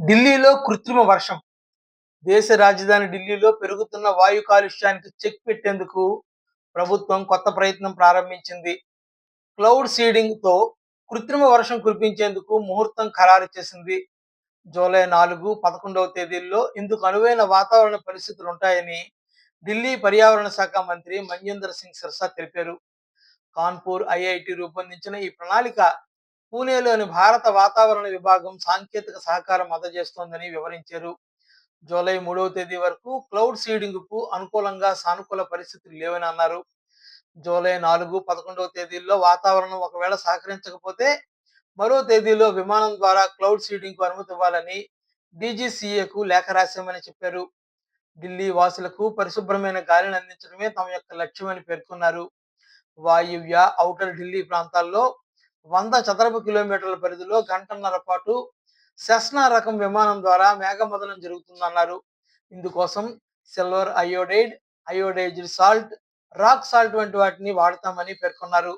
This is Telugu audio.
ఢిల్లీలో కృత్రిమ వర్షం. దేశ రాజధాని ఢిల్లీలో పెరుగుతున్న వాయు కాలుష్యానికి చెక్ పెట్టేందుకు ప్రభుత్వం కొత్త ప్రయత్నం ప్రారంభించింది. క్లౌడ్ సీడింగ్తో కృత్రిమ వర్షం కురిపించేందుకు ముహూర్తం ఖరారు చేసింది. జూలై నాలుగు పదకొండవ తేదీల్లో ఇందుకు అనువైన వాతావరణ పరిస్థితులు ఉంటాయని ఢిల్లీ పర్యావరణ శాఖ మంత్రి మంజేందర్ సింగ్ సిర్సా తెలిపారు. కాన్పూర్ ఐఐటి రూపొందించిన ఈ ప్రణాళిక పూణేలోని భారత వాతావరణ విభాగం సాంకేతిక సహకారం అందజేస్తోందని వివరించారు. జూలై మూడవ తేదీ వరకు క్లౌడ్ సీడింగ్కు అనుకూలంగా సానుకూల పరిస్థితులు లేవని అన్నారు. జూలై నాలుగు పదకొండవ తేదీల్లో వాతావరణం ఒకవేళ సహకరించకపోతే మరో తేదీలో విమానం ద్వారా క్లౌడ్ సీడింగ్కు అనుమతి ఇవ్వాలని డీజీసీఏకు లేఖ రాశామని చెప్పారు. ఢిల్లీ వాసులకు పరిశుభ్రమైన గాలిని అందించడమే తమ యొక్క లక్ష్యమని పేర్కొన్నారు. వాయువ్య ఔటర్ ఢిల్లీ ప్రాంతాల్లో వంద చదరపు కిలోమీటర్ల పరిధిలో గంటన్నర పాటు సెస్నా రకం విమానం ద్వారా మేఘమదనం జరుగుతుందన్నారు. ఇందుకోసం silver iodide iodized salt rock salt వంటి వాటిని వాడతామని పేర్కొన్నారు.